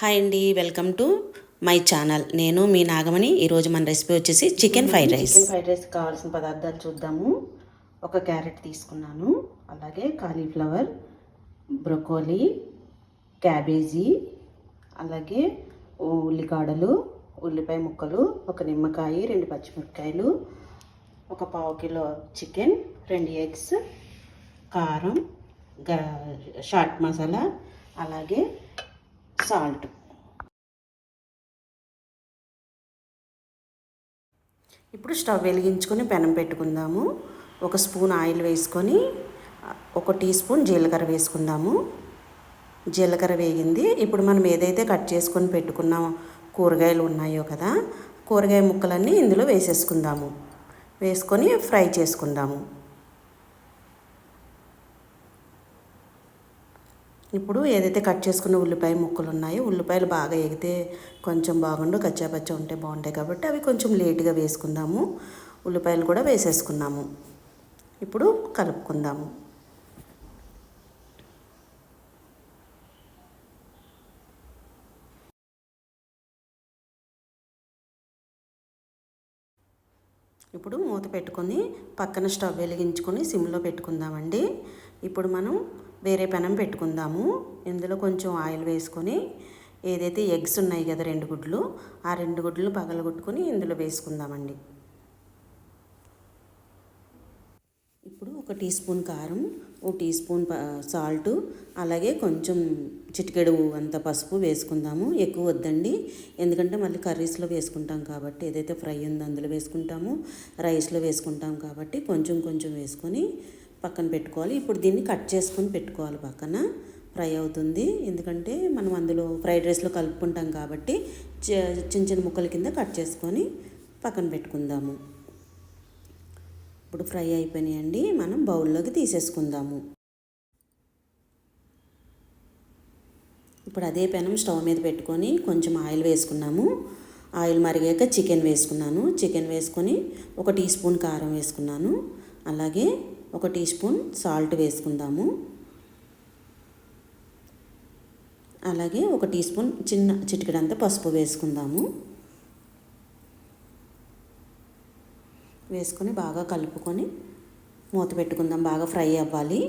Hi అండి welcome to my channel. నేను మీ నాగమణి. ఈరోజు మన రెసిపీ వచ్చేసి chicken fried rice. Chicken fried rice కావాల్సిన పదార్థాలు చూద్దాము. ఒక క్యారెట్ తీసుకున్నాను. అలాగే కాలీఫ్లవర్ బ్రొకోలీ క్యాబేజీ అలాగే ఉల్లికాడలు ఉల్లిపాయ ముక్కలు ఒక నిమ్మకాయ రెండు పచ్చిమిరపకాయలు ఒక పావు కిలో చికెన్ రెండు ఎగ్స్ కారం గ షాట్ మసాలా అలాగే సాల్ట్. ఇప్పుడు స్టవ్ వెలిగించుకొని పెనం పెట్టుకుందాము. ఒక స్పూన్ ఆయిల్ వేసుకొని ఒక టీ స్పూన్ జీలకర్ర వేసుకుందాము. జీలకర్ర వేగింది. ఇప్పుడు మనం ఏదైతే కట్ చేసుకొని పెట్టుకున్న కూరగాయలు ఉన్నాయో కదా కూరగాయ ముక్కలన్నీ ఇందులో వేసేసుకుందాము. వేసుకొని ఫ్రై చేసుకుందాము. ఇప్పుడు ఏదైతే కట్ చేసుకున్న ఉల్లిపాయ ముక్కలు ఉన్నాయో ఉల్లిపాయలు బాగా ఎగితే కొంచెం బాగుండు కచ్చాపచ్చ ఉంటే బాగుంటాయి కాబట్టి అవి కొంచెం లేట్గా వేసుకుందాము. ఉల్లిపాయలు కూడా వేసేసుకున్నాము. ఇప్పుడు కలుపుకుందాము. ఇప్పుడు మూత పెట్టుకొని పక్కన స్టవ్ వెలిగించుకొని సిమ్లో పెట్టుకుందామండి. ఇప్పుడు మనం వేరే పెనం పెట్టుకుందాము. ఇందులో కొంచెం ఆయిల్ వేసుకొని ఏదైతే ఎగ్స్ ఉన్నాయి కదా రెండు గుడ్లు ఆ రెండు గుడ్లు పగలగొట్టుకొని ఇందులో వేసుకుందామండి. ఇప్పుడు ఒక టీ స్పూన్ కారం ఒక టీ స్పూన్ సాల్ట్ అలాగే కొంచెం చిటికెడు అంత పసుపు వేసుకుందాము. ఎక్కువ వద్దండి. ఎందుకంటే మళ్ళీ కర్రీస్లో వేసుకుంటాం కాబట్టి ఏదైతే ఫ్రై ఉందో అందులో వేసుకుంటాము. రైస్లో వేసుకుంటాం కాబట్టి కొంచెం కొంచెం వేసుకొని పక్కన పెట్టుకోవాలి. ఇప్పుడు దీన్ని కట్ చేసుకొని పెట్టుకోవాలి పక్కన. ఫ్రై అవుతుంది. ఎందుకంటే మనం అందులో ఫ్రైడ్ రైస్లో కలుపుకుంటాం కాబట్టి చిన్న చిన్న ముక్కల కింద కట్ చేసుకొని పక్కన పెట్టుకుందాము. ఇప్పుడు ఫ్రై అయిపోయినాయండి. మనం బౌల్లోకి తీసేసుకుందాము. ఇప్పుడు అదే పెనం స్టవ్ మీద పెట్టుకొని కొంచెం ఆయిల్ వేసుకున్నాము. ఆయిల్ మరిగాక చికెన్ వేసుకున్నాను. చికెన్ వేసుకొని ఒక టీ స్పూన్ కారం వేసుకున్నాను. అలాగే ఒక టీ స్పూన్ సాల్ట్ వేసుకుందాము. అలాగే ఒక టీ స్పూన్ చిన్న చిటికడంత పసుపు వేసుకుందాము. వేసుకొని బాగా కలుపుకొని మూత పెట్టుకుందాం బాగా ఫ్రై అవ్వాలి.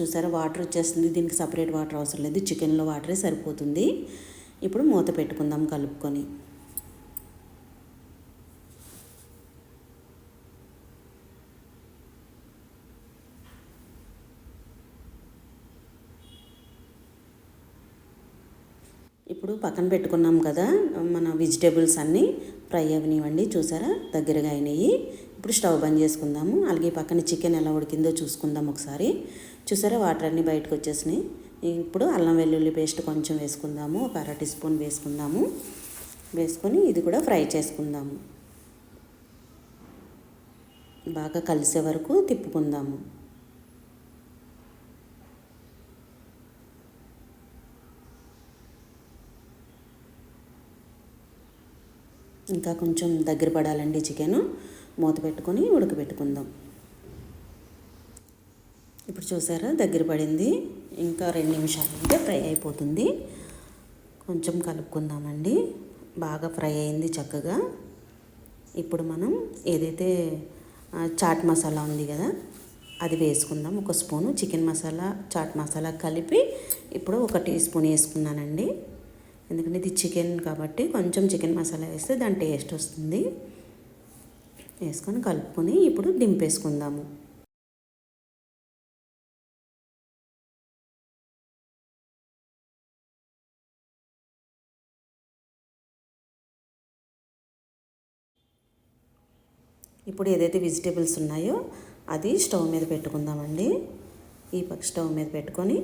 చూసారా వాటర్ వచ్చేస్తుంది దీనికి సపరేట్ వాటర్ అవసరం లేదు చికెన్లో వాటరే సరిపోతుంది. ఇప్పుడు మూత పెట్టుకుందాం కలుపుకొని. ఇప్పుడు పక్కన పెట్టుకున్నాం కదా మన వెజిటేబుల్స్ అన్నీ ఫ్రై అవనివ్వండి. చూసారా? దగ్గరగా అయినాయి. ఇప్పుడు స్టవ్ బంద్ చేసుకుందాము. అలాగే పక్కన చికెన్ ఎలా ఉడికిందో చూసుకుందాం ఒకసారి. చూసారా? వాటర్ అన్నీ బయటకు వచ్చేసినాయి. ఇప్పుడు అల్లం వెల్లుల్లి పేస్ట్ కొంచెం వేసుకుందాము. ఒక అర టీ స్పూన్ వేసుకుందాము. వేసుకొని ఇది కూడా ఫ్రై చేసుకుందాము. బాగా కలిసే వరకు తిప్పుకుందాము. ఇంకా కొంచెం దగ్గర పడాలండి చికెన్. మూత పెట్టుకొని ఉడకబెట్టుకుందాం. ఇప్పుడు చూసారా దగ్గర పడింది. ఇంకా రెండు నిమిషాలు ఉంటే ఫ్రై అయిపోతుంది. కొంచెం కలుపుకుందామండి. బాగా ఫ్రై అయింది చక్కగా. ఇప్పుడు మనం ఏదైతే చాట్ మసాలా ఉంది కదా అది వేసుకుందాం. ఒక స్పూను చికెన్ మసాలా చాట్ మసాలా కలిపి ఇప్పుడు ఒక టీ స్పూన్ వేసుకున్నానండి. ఎందుకంటే ఇది చికెన్ కాబట్టి కొంచెం చికెన్ మసాలా వేస్తే దాని టేస్ట్ వస్తుంది. వేసుకొని కలుపుకొని ఇప్పుడు దింపేసుకుందాము. ఇప్పుడు ఏదైతే వెజిటేబుల్స్ ఉన్నాయో అది స్టవ్ మీద పెట్టుకుందామండి. ఈ పక్క స్టవ్ మీద పెట్టుకొని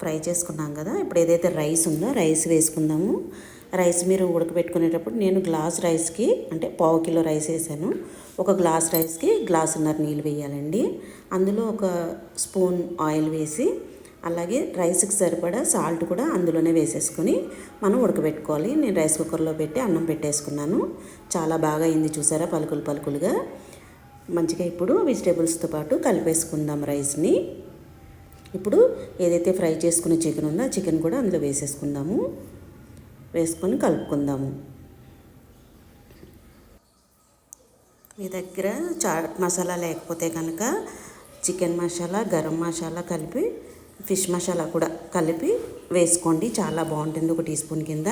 ఫ్రై చేసుకున్నాం కదా ఇప్పుడు ఏదైతే రైస్ ఉందో రైస్ వేసుకుందాము. రైస్ మీరు ఉడకబెట్టుకునేటప్పుడు నేను గ్లాస్ రైస్కి అంటే పావు కిలో రైస్ వేసాను. ఒక గ్లాస్ రైస్కి గ్లాసున్నర నీళ్ళు వేయాలండి. అందులో ఒక స్పూన్ ఆయిల్ వేసి అలాగే రైస్కి సరిపడా సాల్ట్ కూడా అందులోనే వేసేసుకొని మనం ఉడకబెట్టుకోవాలి. నేను రైస్ కుక్కర్లో పెట్టి అన్నం పెట్టేసుకున్నాను. చాలా బాగా అయింది చూసారా పలుకులు పలుకులుగా. మంచిగా ఇప్పుడు వెజిటేబుల్స్తో పాటు కలిపేసుకుందాం రైస్ని. ఇప్పుడు ఏదైతే ఫ్రై చేసుకున్న చికెన్ ఉందో ఆ చికెన్ కూడా అందులో వేసేసుకుందాము. వేసుకొని కలుపుకుందాము. మీ దగ్గర చాట్ మసాలా లేకపోతే కనుక చికెన్ మసాలా గరం మసాలా కలిపి ఫిష్ మసాలా కూడా కలిపి వేసుకోండి. చాలా బాగుంటుంది ఒక టీ స్పూన్ కింద.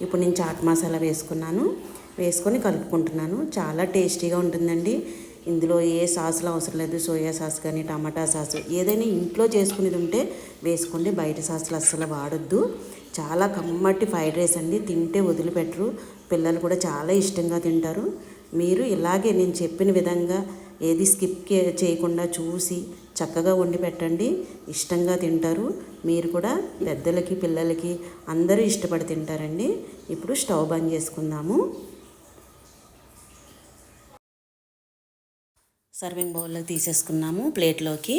ఇప్పుడు నేను చాట్ మసాలా వేసుకున్నాను. వేసుకొని కలుపుకుంటున్నాను. చాలా టేస్టీగా ఉంటుందండి. ఇందులో ఏ సాసులు అవసరం లేదు సోయా సాస్ కానీ టమాటా సాస్ ఏదైనా ఇంట్లో చేసుకునేది ఉంటే వేసుకోండి. బయట సాసులు అస్సలు వాడొద్దు. చాలా కమ్మటి ఫ్రైడ్ రైస్ అండి. తింటే వదిలిపెట్టరు. పిల్లలు కూడా చాలా ఇష్టంగా తింటారు. మీరు ఇలాగే నేను చెప్పిన విధంగా ఏది స్కిప్ చేయకుండా చూసి చక్కగా వండి పెట్టండి. ఇష్టంగా తింటారు. మీరు కూడా పెద్దలకి పిల్లలకి అందరూ ఇష్టపడి తింటారండి. ఇప్పుడు స్టవ్ బంద్ చేసుకుందాము. సర్వింగ్ బౌల్లో తీసేసుకున్నాము. ప్లేట్లోకి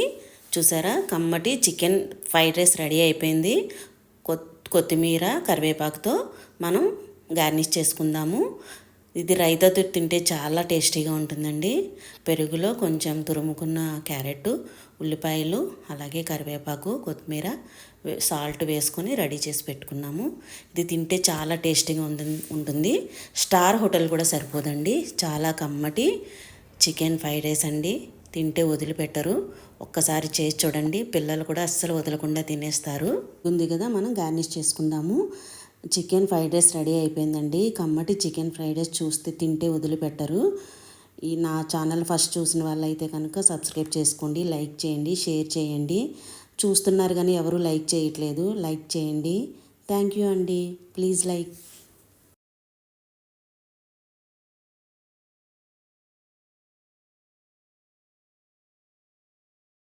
చూసారా? కమ్మటి చికెన్ ఫ్రైడ్ రైస్ రెడీ అయిపోయింది. కొత్తిమీర కరివేపాకుతో మనం గార్నిష్ చేసుకుందాము. ఇది రైతాతో తింటే చాలా టేస్టీగా ఉంటుందండి. పెరుగులో కొంచెం తురుముకున్న క్యారెట్ ఉల్లిపాయలు అలాగే కరివేపాకు కొత్తిమీర సాల్ట్ వేసుకొని రెడీ చేసి పెట్టుకున్నాము. ఇది తింటే చాలా టేస్టీగా ఉంటుంది ఉంటుంది. స్టార్ హోటల్ కూడా సరిపోదండి. చాలా కమ్మటి చికెన్ ఫ్రైడ్ రైస్ అండి. తింటే వదిలిపెట్టరు. ఒక్కసారి చేసి చూడండి. పిల్లలు కూడా అస్సలు వదలకుండా తినేస్తారు. ఉంది కదా మనం గార్నిష్ చేసుకుందాము. చికెన్ ఫ్రైడ్ రైస్ రెడీ అయిపోయిందండి. కమ్మటి చికెన్ ఫ్రైడ్ రైస్ చూస్తే తింటే వదిలిపెట్టరు. ఈ నా ఛానల్ ఫస్ట్ చూసిన వాళ్ళైతే కనుక సబ్స్క్రైబ్ చేసుకోండి లైక్ చేయండి షేర్ చేయండి. చూస్తున్నారు కానీ ఎవరు లైక్ చేయట్లేదు. లైక్ చేయండి. థ్యాంక్ యూ అండి. Please like.